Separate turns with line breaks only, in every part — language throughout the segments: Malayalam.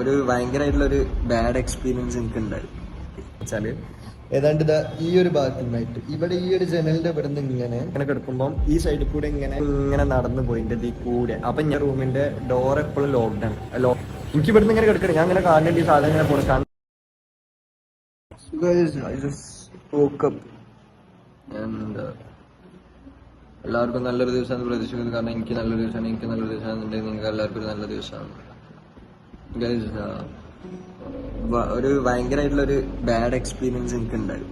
ഒരു ഭയങ്കരമായിട്ടുള്ള ഒരു ബാഡ് എക്സ്പീരിയൻസ് എനിക്ക് ഉണ്ടായി വെച്ചാൽ ഏതാണ്ട് ഇതാ ഈ ഒരു ഭാഗത്തു നിന്നായിട്ട് ഇവിടെ ഈ ഒരു ജനലിന്റെ ഇവിടെ നിന്ന് ഇങ്ങനെ ഇങ്ങനെ കിടക്കുമ്പോൾ ഈ സൈഡിൽ കൂടെ ഇങ്ങനെ ഇങ്ങനെ നടന്നു പോയിന്റെ ഈ കൂടെ. അപ്പൊ ഞാൻ റൂമിന്റെ ഡോർ എപ്പോഴും ലോക്ക്ഡൌൺ എനിക്ക് എനിക്ക് നിന്ന് ഇങ്ങനെ കിടക്കണം. ഞാൻ ഇങ്ങനെ കാണേണ്ട ഈ സാധനം ഇങ്ങനെ കൊടുക്കാൻ കാണ. എല്ലാവർക്കും നല്ലൊരു ദിവസമാണ് പ്രതീക്ഷിക്കുന്നത് കാരണം എനിക്ക് നല്ലൊരു ദിവസമാണ്. എനിക്ക് നല്ലൊരു ദിവസമാണ് നിങ്ങൾക്ക് എല്ലാവർക്കും നല്ല ദിവസമാണ്. uh, ഒരു ഭയങ്കരമായിട്ടുള്ള ഒരു ബാഡ് എക്സ്പീരിയൻസ് എനിക്ക് ഉണ്ടായി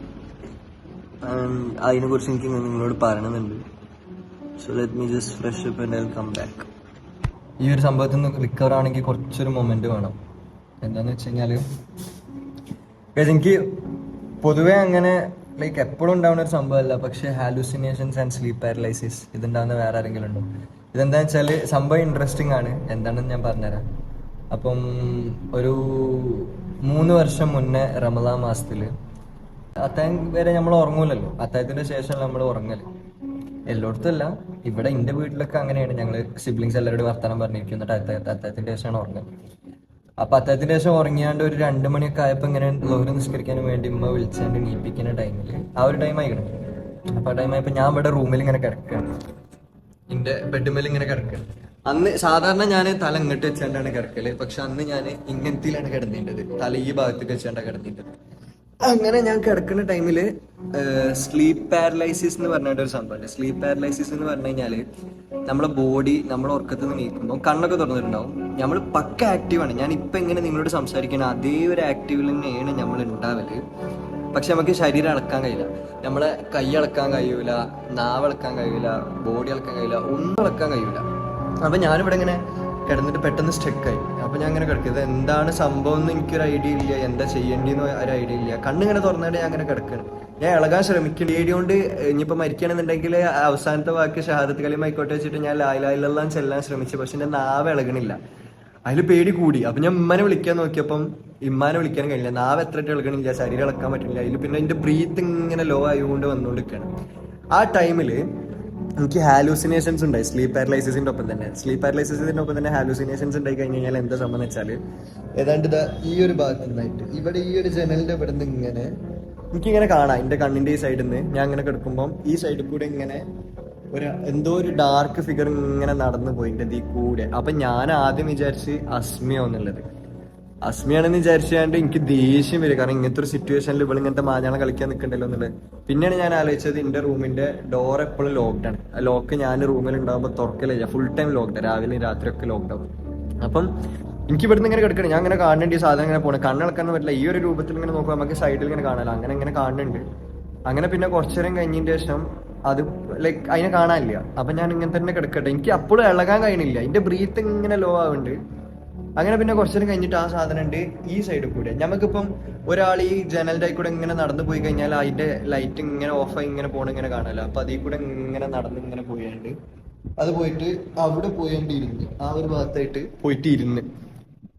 അതിനെ കുറിച്ച് എനിക്ക് നിങ്ങളോട് പറയണമെന്നുണ്ട്. So let me just fresh up and come back ഈ ഒരു സംഭവത്തിൽ നിന്ന് റിക്കവർ ആണെങ്കിൽ കുറച്ചൊരു മൊമെന്റ് വേണം. എന്താന്ന് വെച്ച് കഴിഞ്ഞാൽ എനിക്ക് പൊതുവെ അങ്ങനെ ലൈക്ക് എപ്പോഴും ഉണ്ടാവുന്ന ഒരു സംഭവമല്ല പക്ഷെ ഹാലൂസിനേഷൻസ് ആൻഡ് സ്ലീപ്പ് പാരലൈസിസ് ഇതുണ്ടാവുന്ന വേറെ ആരെങ്കിലും ഉണ്ടോ? ഇതെന്താ വെച്ചാൽ സംഭവം ഇൻട്രസ്റ്റിംഗ് ആണ്. എന്താണെന്ന് ഞാൻ പറഞ്ഞുതരാം. അപ്പം ഒരു മൂന്ന് വർഷം മുന്നേ റമദാ മാസത്തിൽ അത്തായം വരെ നമ്മൾ ഉറങ്ങൂലല്ലോ. അത്തായത്തിന്റെ ശേഷം നമ്മൾ ഉറങ്ങൽ. എല്ലായിടത്തും അല്ല ഇവിടെ എന്റെ വീട്ടിലൊക്കെ അങ്ങനെയാണ്. ഞങ്ങൾ സിബ്ലിങ്സ് എല്ലാവരോടും വർത്തമാനം പറഞ്ഞിരിക്കും. എന്നിട്ട് അത്തായത്തെ അത്തായത്തിന്റെ ശേഷമാണ് ഉറങ്ങൽ. അപ്പൊ അത്തായത്തിന്റെ ശേഷം ഉറങ്ങിയാണ്ട് ഒരു രണ്ട് മണിയൊക്കെ ആയപ്പോ ഇങ്ങനെ ലോകം നിസ്കരിക്കാൻ വേണ്ടി ഉമ്മ വിളിച്ചാണ്ട് നീപ്പിക്കുന്ന ടൈമിൽ ആ ഒരു ടൈം ആയിക്കണം. അപ്പൊ ആ ടൈം ആയപ്പോ ഞാൻ ഇവിടെ റൂമിൽ ഇങ്ങനെ കിടക്കുകയാണ് എന്റെ ബെഡ്മേൽ ഇങ്ങനെ കിടക്കുകയാണ് അന്ന് സാധാരണ ഞാൻ തല ഇങ്ങോട്ട് വെച്ചാണ്ടാണ് കിടക്കൽ. പക്ഷെ അന്ന് ഞാൻ ഇങ്ങനത്തിലാണ് കിടന്നിട്ടത് തല ഈ ഭാഗത്തേക്ക് വെച്ചാണ്ടാണ് കിടന്നിട്ടത് അങ്ങനെ ഞാൻ കിടക്കുന്ന ടൈമിൽ സ്ലീപ്പ് പാരലൈസിസ് എന്ന് പറഞ്ഞിട്ട് ഒരു സംഭവം സ്ലീപ്പ് പാരലൈസിസ് എന്ന് പറഞ്ഞു കഴിഞ്ഞാൽ നമ്മളെ ബോഡി നമ്മളെ ഉറക്കത്തിൽ നിന്ന് നീക്കുമ്പോൾ കണ്ണൊക്കെ തുറന്നിട്ടുണ്ടാവും. നമ്മൾ പക്ക ആക്റ്റീവാണ് ഞാൻ ഇപ്പൊ എങ്ങനെ നിങ്ങളോട് സംസാരിക്കണം അതേ ഒരു ആക്റ്റീവിൽ തന്നെയാണ് നമ്മൾ ഉണ്ടാവൽ പക്ഷെ നമുക്ക് ശരീരം അളക്കാൻ കഴിയില്ല. നമ്മളെ കൈ അളക്കാൻ കഴിയൂല നാവ് അളക്കാൻ കഴിയൂല ബോഡി അളക്കാൻ കഴിയില്ല ഒന്നും അളക്കാൻ കഴിയൂല. അപ്പൊ ഞാനിവിടെ ഇങ്ങനെ കിടന്നിട്ട് പെട്ടെന്ന് സ്റ്റെക്കായി അപ്പൊ ഞാൻ അങ്ങനെ കിടക്കുക എന്താണ് സംഭവം എന്ന് എനിക്കൊരു ഐഡിയ ഇല്ല. എന്താ ചെയ്യേണ്ടിന്ന് ഒരു ഐഡിയ ഇല്ല. കണ്ണിങ്ങനെ തുറന്നിട്ട് ഞാൻ അങ്ങനെ കിടക്കണം. ഞാൻ ഇളകാൻ ശ്രമിക്കും ഏടിയോണ്ട് ഇനിയിപ്പോൾ മരിക്കണമെന്നുണ്ടെങ്കിൽ അവസാനത്തെ വാക്ക് ഷഹാദത്ത് കളി ആയിക്കോട്ടെ വെച്ചിട്ട് ഞാൻ ലായിലെല്ലാം ചെല്ലാൻ ശ്രമിച്ചു. പക്ഷെ എന്റെ നാവ് ഇളകണില്ല. അതിൽ പേടി കൂടി. അപ്പം ഞാൻ ഉമ്മനെ വിളിക്കാൻ നോക്കിയപ്പം ഇമ്മാനെ വിളിക്കാൻ കഴിഞ്ഞില്ല നാവ് എത്ര ഇളകണില്ല. ശരീരം ഇളക്കാൻ പറ്റില്ല. അതിൽ പിന്നെ എന്റെ ബ്രീത്ത് ഇങ്ങനെ ലോ ആയതുകൊണ്ട് വന്നുകൊണ്ടിരിക്കുകയാണ്. ആ ടൈമിൽ എനിക്ക് ഹാലൂസിനേഷൻസ് ഉണ്ടായി. സ്ലീപ്പ് പാരലൈസിന്റെ ഒപ്പം തന്നെ. സ്ലീപ്പ് പാരലൈസിന്റെ ഒപ്പം തന്നെ ഹാലൂസിനേഷൻസ് ഉണ്ടായി കഴിഞ്ഞ് കഴിഞ്ഞാൽ എന്താ സംഭവം വെച്ചാൽ ഏതാണ്ട് ഈ ഒരു ഭാഗത്ത് നിന്നായിട്ട് ഇവിടെ ഈ ഒരു ജനലിന്റെ ഇവിടെ നിന്ന് ഇങ്ങനെ എനിക്കിങ്ങനെ കാണാം. എന്റെ കണ്ണിന്റെ ഈ സൈഡിൽ നിന്ന് ഞാൻ ഇങ്ങനെ കിടക്കുമ്പോൾ ഈ സൈഡിൽ കൂടെ ഇങ്ങനെ ഒരു എന്തോ ഒരു ഡാർക്ക് ഫിഗർ ഇങ്ങനെ നടന്നു പോയി എന്റെ ഈ കൂടെ. അപ്പൊ ഞാൻ ആദ്യം വിചാരിച്ച് അസ്മിയോ എന്നുള്ളത്. അസ്മിയാണെന്ന് വിചാരിച്ചാണ്ട് എനിക്ക് ദേഷ്യം വരും. കാരണം ഇങ്ങനത്തെ ഒരു സിറ്റുവേഷനിൽ ഇവിടെ ഇങ്ങനത്തെ മാഞ്ഞാളം കളിക്കാൻ നിൽക്കണ്ടല്ലോ എന്നുള്ളത്. പിന്നെയാണ് ഞാൻ ആലോചിച്ചത് എന്റെ റൂമിന്റെ ഡോർ എപ്പോഴും ലോക്ക്ഡ് ആണ്. ആ ലോക്ക് ഞാൻ റൂമിൽ ഉണ്ടാകുമ്പോൾ തുറക്കലില്ല ഫുൾ ടൈം ലോക്ക്ഡ് രാവിലെ രാത്രി ഒക്കെ ലോക്ക്ഡ് അപ്പം എനിക്ക് ഇവിടുന്ന് ഇങ്ങനെ കിടക്കണം. ഞാൻ ഇങ്ങനെ കാണേണ്ട ഈ സാധനം ഇങ്ങനെ പോകണം കണ്ണിളക്കാൻ പറ്റില്ല. ഈ ഒരു രൂപത്തിൽ ഇങ്ങനെ നോക്കുക നമുക്ക് സൈഡിൽ ഇങ്ങനെ കാണാലോ. അങ്ങനെ ഇങ്ങനെ കാണുന്നുണ്ട്. അങ്ങനെ പിന്നെ കുറച്ചു നേരം കഴിഞ്ഞതിന്റെ ശേഷം അത് ലൈക്ക് അതിനെ കാണാനില്ല. അപ്പൊ ഞാൻ ഇങ്ങനെ തന്നെ കിടക്കട്ടെ. എനിക്ക് അപ്പോഴും ഇളകാൻ കഴിയണില്ല. എന്റെ ബ്രീത്ത് ഇങ്ങനെ ലോ ആവുന്നുണ്ട് അങ്ങനെ പിന്നെ കുറച്ചു നേരം കഴിഞ്ഞിട്ട് ആ സാധനം ഉണ്ട് ഈ സൈഡിൽ കൂടെ. നമുക്കിപ്പം ഒരാൾ ഈ ജനലിന്റെ കൂടെ ഇങ്ങനെ നടന്നു പോയി കഴിഞ്ഞാൽ അതിന്റെ ലൈറ്റ് ഇങ്ങനെ ഓഫ് ആയി ഇങ്ങനെ പോണ ഇങ്ങനെ കാണാലോ. അപ്പൊ അതിൽ കൂടെ ഇങ്ങനെ നടന്ന് ഇങ്ങനെ പോയാണ്ട്. അത് പോയിട്ട് അവിടെ പോയാണ്ട് ഇരുന്ന്. ആ ഒരു ഭാഗത്തായിട്ട് പോയിട്ട് ഇരുന്ന്.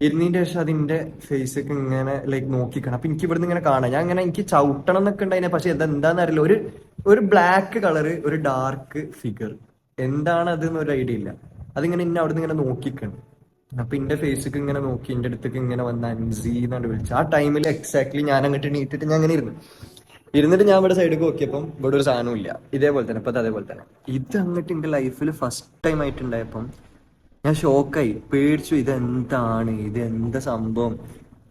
ഇരുന്നതിന്റെ ശേഷം അതിന്റെ ഫേസ് ഒക്കെ ഇങ്ങനെ ലൈക്ക് നോക്കിക്കണം. അപ്പൊ എനിക്ക് ഇവിടുന്ന് ഇങ്ങനെ കാണാം. ഞാൻ ഇങ്ങനെ എനിക്ക് ചവിട്ടണം എന്നൊക്കെ ഉണ്ടായിനെ. പക്ഷെ എന്താന്ന് അറിയില്ല. ഒരു ഒരു ബ്ലാക്ക് കളറ് ഒരു ഡാർക്ക് ഫിഗർ എന്താണ് അത് എന്നൊരു ഐഡിയ ഇല്ല. അതിങ്ങനെ ഇന്നെ അവിടുന്ന് ഇങ്ങനെ നോക്കിക്കണം. അപ്പൊ എന്റെ ഫേസൊക്കെ ഇങ്ങനെ നോക്കി എന്റെ അടുത്തേക്ക് ഇങ്ങനെ വന്ന അൻസി എന്നാണ് വിളിച്ചത് ആ ടൈമിൽ എക്സാക്ട്ലി ഞാൻ അങ്ങോട്ട് നീട്ടിട്ട് ഞാൻ അങ്ങനെ ഇരുന്നു. ഇരുന്നിട്ട് ഞാൻ ഇവിടെ സൈഡിൽ നോക്കിയപ്പം ഇവിടെ ഒരു സാധനവും ഇല്ല. ഇതേപോലെ തന്നെ ഇപ്പൊ അതേപോലെ തന്നെ. ഇത് അങ്ങോട്ട് എന്റെ ലൈഫിൽ ഫസ്റ്റ് ടൈം ആയിട്ടുണ്ടായപ്പം ഞാൻ ഷോക്കായി പേടിച്ചു ഇതെന്താണ് ഇത് എന്താ സംഭവം?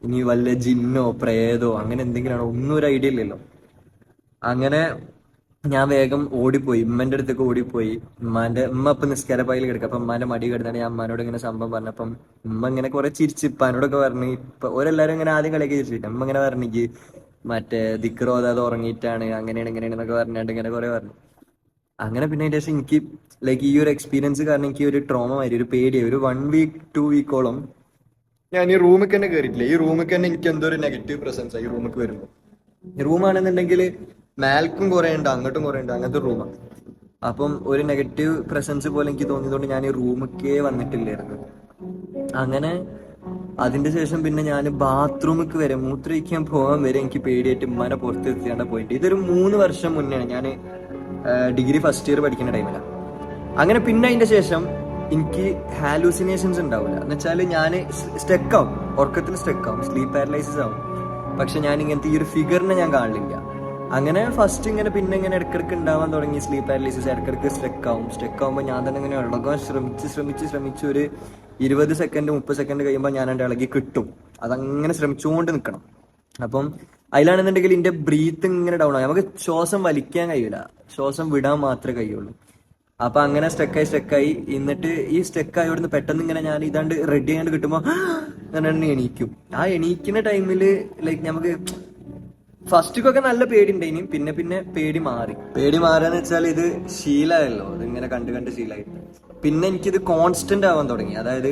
ഇനി വല്ല ജിന്നോ പ്രേതോ അങ്ങനെ എന്തെങ്കിലും ആണോ ഒന്നും ഒരു ഐഡിയ ഇല്ലല്ലോ. അങ്ങനെ ഞാൻ വേഗം ഓടിപ്പോയി. ഉമ്മന്റെ അടുത്തേക്ക് ഓടിപ്പോയി. ഉമ്മാന്റെ ഉമ്മ ഇപ്പൊ നിസ്കാരപ്പായിൽ കിടക്കുക. അപ്പൊ ഉമ്മാന്റെ മടി കിടന്നാണ് ഞാൻ അമ്മാനോട് ഇങ്ങനെ സംഭവം പറഞ്ഞപ്പം ഉമ്മ ഇങ്ങനെ കുറെ ചിരിച്ച് ഇപ്പാനോടൊക്കെ പറഞ്ഞു ഇപ്പൊ ഓരെല്ലാരും ഇങ്ങനെ ആദ്യം കളിയൊക്കെ ചിരിച്ചിട്ട് ഉമ്മ ഇങ്ങനെ പറഞ്ഞു മറ്റേ ദിക്റോ അതായത് ഉറങ്ങിയിട്ടാണ്. അങ്ങനെയാണ് ഇങ്ങനെയാണ് എന്നൊക്കെ പറഞ്ഞാണ്ട് ഇങ്ങനെ കുറെ പറഞ്ഞു. അങ്ങനെ പിന്നെ അതിന്റെ ശേഷം എനിക്ക് ലൈക്ക് ഈ ഒരു എക്സ്പീരിയൻസ് കാരണം എനിക്ക് ഒരു ട്രോമ മാതിരി ഒരു പേടിയായി. ഒരു വൺ വീക്ക് ടു വീക്കോളം ഞാൻ ഈ റൂമിൽ തന്നെ കയറിയിട്ടില്ല ഈ റൂമിൽ തന്നെ എനിക്ക് എന്തോ ഒരു നെഗറ്റീവ് പ്രസൻസ് ആയി ഈ റൂമിൽ വരുമ്പോൾ റൂമാണെന്നുണ്ടെങ്കിൽ മേൽക്കും കുറെ ഉണ്ട് അങ്ങോട്ടും കുറെ ഉണ്ട് അങ്ങനത്തെ റൂമാണ് അപ്പം ഒരു നെഗറ്റീവ് പ്രസൻസ് പോലെ എനിക്ക് തോന്നിയതുകൊണ്ട് ഞാൻ ഈ റൂമിക്കേ വന്നിട്ടില്ലായിരുന്നു. അങ്ങനെ അതിന്റെ ശേഷം പിന്നെ ഞാൻ ബാത്റൂമിക്ക് വരെ മൂത്രയിക്കാൻ പോകാൻ വരെ എനിക്ക് പേടിയായിട്ട് ഉമ്മാനെ പുറത്ത് എത്തിയാണ്ട് പോയിട്ട്. ഇതൊരു മൂന്ന് വർഷം മുന്നേ ഞാൻ ഡിഗ്രി ഫസ്റ്റ് ഇയർ പഠിക്കുന്ന ടൈമിലാണ് അങ്ങനെ പിന്നെ അതിന്റെ ശേഷം എനിക്ക് ഹാലൂസിനേഷൻസ് ഉണ്ടാവില്ല എന്ന് വെച്ചാൽ ഞാൻ സ്റ്റെക്കാവും ഉറക്കത്തിന് സ്റ്റെക്കാവും സ്ലീപ്പ് പാരലൈസിസ് ആവും. പക്ഷെ ഞാൻ ഇങ്ങനത്തെ ഈ ഒരു ഫിഗറിനെ ഞാൻ കാണില്ല. അങ്ങനെ ഫസ്റ്റ് ഇങ്ങനെ പിന്നെ ഇങ്ങനെ ഇടക്കിടക്ക് ഉണ്ടാവാൻ തുടങ്ങി. സ്ലീപ്പ് പാരലൈസിസ് ഇടക്കിടക്ക് സ്ട്രെക്ക് ആവും. സ്ട്രെക്ക് ആവുമ്പോൾ ഞാൻ തന്നെ ഇങ്ങനെ ഇളകാൻ ശ്രമിച്ച് ശ്രമിച്ച് ശ്രമിച്ച് ഒരു ഇരുപത് സെക്കൻഡ് മുപ്പത് സെക്കൻഡ് കഴിയുമ്പോൾ ഞാൻ എന്റെ ഇളകി കിട്ടും. അതങ്ങനെ ശ്രമിച്ചുകൊണ്ട് നിൽക്കണം അപ്പം അതിലാണെന്നുണ്ടെങ്കിൽ എന്റെ ബ്രീത്ത് ഇങ്ങനെ ഡൗൺ ആവും. നമുക്ക് ശ്വാസം വലിക്കാൻ കഴിയില്ല ശ്വാസം വിടാൻ മാത്രമേ കഴിയുള്ളൂ. അപ്പൊ അങ്ങനെ സ്റ്റെക്കായി സ്റ്റെക്കായി എന്നിട്ട് ഈ സ്റ്റെക്കായി ഇവിടുന്ന് പെട്ടെന്ന് ഇങ്ങനെ ഞാൻ ഇതാണ്ട് റെഡി ആയിട്ട് കിട്ടുമ്പോ അങ്ങനെ എണീക്കും. ആ എണീക്കുന്ന ടൈമിൽ ലൈക്ക് നമുക്ക് ഫസ്റ്റൊക്കെ നല്ല പേടി ഉണ്ടായിനി പിന്നെ പിന്നെ പേടി മാറി. പേടി മാറാന്ന് വെച്ചാൽ ഇത് ശീലമായല്ലോ ഇതിങ്ങനെ കണ്ട് കണ്ട് ശീലമായി പിന്നെ എനിക്കിത് കോൺസ്റ്റന്റ് ആവാൻ തുടങ്ങി. അതായത്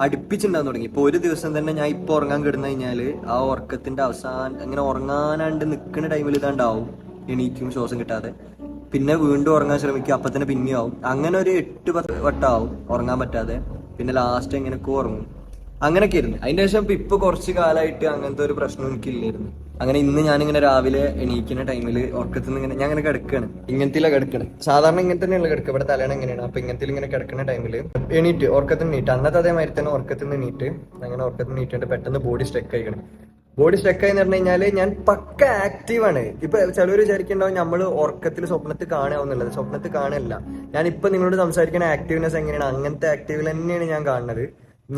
അടുപ്പിച്ചുണ്ടാവാൻ തുടങ്ങി. ഇപ്പൊ ഒരു ദിവസം തന്നെ ഞാൻ ഇപ്പൊ ഉറങ്ങാൻ കിടന്നു കഴിഞ്ഞാൽ ആ ഉറക്കത്തിന്റെ അവസാനം അങ്ങനെ ഉറങ്ങാനാണ്ട് നിൽക്കുന്ന ടൈമിൽ ഇതാണ്ടാവും. എണീക്കും ശ്വാസം കിട്ടാതെ. പിന്നെ വീണ്ടും ഉറങ്ങാൻ ശ്രമിക്കും. അപ്പൊ തന്നെ പിന്നെയും ആവും. അങ്ങനെ ഒരു എട്ട് പത്ത് വട്ടമാവും ഉറങ്ങാൻ പറ്റാതെ. പിന്നെ ലാസ്റ്റ് എങ്ങനെയൊക്കെ ഉറങ്ങും. അങ്ങനെയൊക്കെ ആയിരുന്നു. അതിന്റെ ശേഷം ഇപ്പൊ കുറച്ച് കാലമായിട്ട് അങ്ങനത്തെ ഒരു പ്രശ്നം എനിക്കില്ലായിരുന്നു. അങ്ങനെ ഇന്ന് ഞാനിങ്ങനെ രാവിലെ എണീക്കുന്ന ടൈമിൽ ഉറക്കത്തിൽ നിന്ന് ഇങ്ങനെ ഞാൻ ഇങ്ങനെ കിടക്കുകയാണ് ഇങ്ങനത്തെ കിടക്കണം. സാധാരണ ഇങ്ങനെ തന്നെയുള്ള കിടക്കുക. ഇവിടെ തലയാണ് എങ്ങനെയാണ്? അപ്പൊ ഇങ്ങനത്തെ ഇങ്ങനെ കിടക്കുന്ന ടൈമിൽ എണീറ്റ് ഉറക്കത്തിൽ നീട്ട് അന്നത്തെ അതേമാതിരി തന്നെ ഉറക്കത്തിൽ നിന്ന് അങ്ങനെ ഉറക്കത്തിൽ നീട്ടിട്ട് പെട്ടെന്ന് ബോഡി സ്ട്രെക്ക് ആയിക്കണം. ബോഡി സ്ട്രെക്ക് ആയി പറഞ്ഞു കഴിഞ്ഞാൽ ഞാൻ പക്ക ആക്റ്റീവ് ആണ്. ഇപ്പൊ ചിലവർ വിചാരിക്കുന്നുണ്ടാവും നമ്മൾ ഉറക്കത്തിൽ സ്വപ്നത്തിൽ കാണാവുന്നുള്ളത്. സ്വപ്നത്തിൽ കാണല്ല. ഞാൻ ഇപ്പൊ നിങ്ങളോട് സംസാരിക്കുന്ന ആക്റ്റീവ്നെസ് എങ്ങനെയാണ്? അങ്ങനത്തെ ആക്റ്റീവിൽ തന്നെയാണ് ഞാൻ കാണുന്നത്.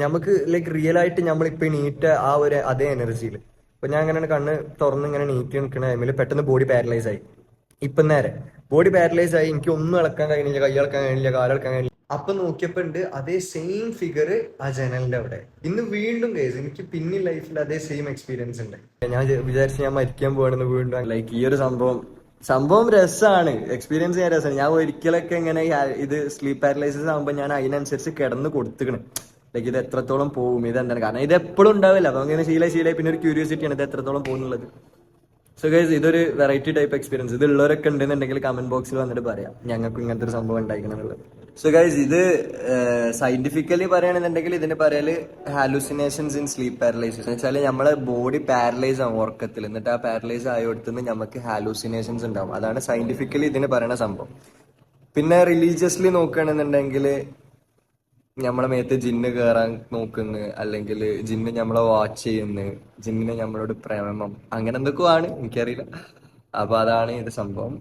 നമുക്ക് ലൈക്ക് റിയൽ ആയിട്ട് നമ്മൾ ഇപ്പൊ നീറ്റ് ആ ഒരു അതേ എനർജിയിൽ ഇപ്പൊ ഞാൻ അങ്ങനെ കണ്ണ് തുറന്ന് ഇങ്ങനെ നീട്ടി നിൽക്കുന്ന ടൈമിൽ പെട്ടെന്ന് ബോഡി പാരലൈസ് ആയി. ഇപ്പൊ നേരെ ബോഡി പാരലൈസ് ആയി എനിക്ക് ഒന്നും ഇളക്കാൻ കഴിയുന്നില്ല കൈ ഇളക്കാൻ കഴിയില്ല കാലിളക്കാൻ കഴിയില്ല അപ്പൊ നോക്കിയപ്പോ ഉണ്ട് അതേ സെയിം ഫിഗർ ആ ജനലിന്റെ അവിടെ. ഇന്ന് വീണ്ടും കേസ് എനിക്ക് പിന്നെ ലൈഫിൽ അതേ സെയിം എക്സ്പീരിയൻസ് ഉണ്ട് ഞാൻ വിചാരിച്ചു ഞാൻ മരിക്കാൻ പോകണമെന്ന് വീണ്ടും ലൈക്ക് ഈ ഒരു സംഭവം സംഭവം രസമാണ് എക്സ്പീരിയൻസ് ചെയ്യാൻ രസമാണ് ഞാൻ ഒരിക്കലൊക്കെ ഇങ്ങനെ ഇത് സ്ലീപ്പ് പാരലൈസിസ് ആകുമ്പോൾ ഞാൻ അതിനനുസരിച്ച് കിടന്ന് കൊടുത്തുക്കണ്. ലൈക്ക് ഇത് എത്രത്തോളം പോകും ഇത് എന്താണ്? കാരണം ഇത് എപ്പോഴും ഉണ്ടാവില്ല. അപ്പൊ അങ്ങനെ ശീല ശീലമായി പിന്നെ ഒരു ക്യൂരിയോസിറ്റി ആണ് ഇത് എത്രത്തോളം പോകുന്നുള്ളത്. സോ ഗൈസ് ഇതൊരു വെറൈറ്റി ടൈപ്പ് എക്സ്പീരിയൻസ് ഇത് ഉള്ളവരൊക്കെ ഉണ്ടെന്നുണ്ടെങ്കിൽ കമന്റ് ബോക്സിൽ വന്നിട്ട് പറയാം. ഞങ്ങൾക്ക് ഇങ്ങനത്തെ ഒരു സംഭവം ഉണ്ടായിരിക്കണമെന്നുള്ളത് സോ ഗൈസ് ഇത് സയന്റിഫിക്കലി പറയുകയാണെന്നുണ്ടെങ്കിൽ ഇതിന് പറയൽ ഹാലൂസിനേഷൻസ് ഇൻ സ്ലീപ്പ് പാരലൈസിസ് എന്ന് വെച്ചാൽ നമ്മളെ ബോഡി പാരലൈസ് ആവും ഉറക്കത്തിൽ എന്നിട്ട് ആ പാരലൈസ് ആയോടത്തുനിന്ന് നമുക്ക് ഹാലൂസിനേഷൻസ് ഉണ്ടാവും. അതാണ് സയന്റിഫിക്കലി ഇതിന് പറയുന്ന സംഭവം. പിന്നെ റിലീജിയസ്ലി നോക്കുകയാണെന്നുണ്ടെങ്കിൽ നമ്മളെ മേത്ത് ജിന്ന് കയറാൻ നോക്കുന്നു അല്ലെങ്കിൽ ജിന്ന് നമ്മളെ വാച്ച് ചെയ്യുന്നു ജിന്നിന് നമ്മളോട് പ്രേമം അങ്ങനെ എന്തൊക്കെയോ ആണ് എനിക്കറിയില്ല. അപ്പൊ അതാണ് ഇത് സംഭവം.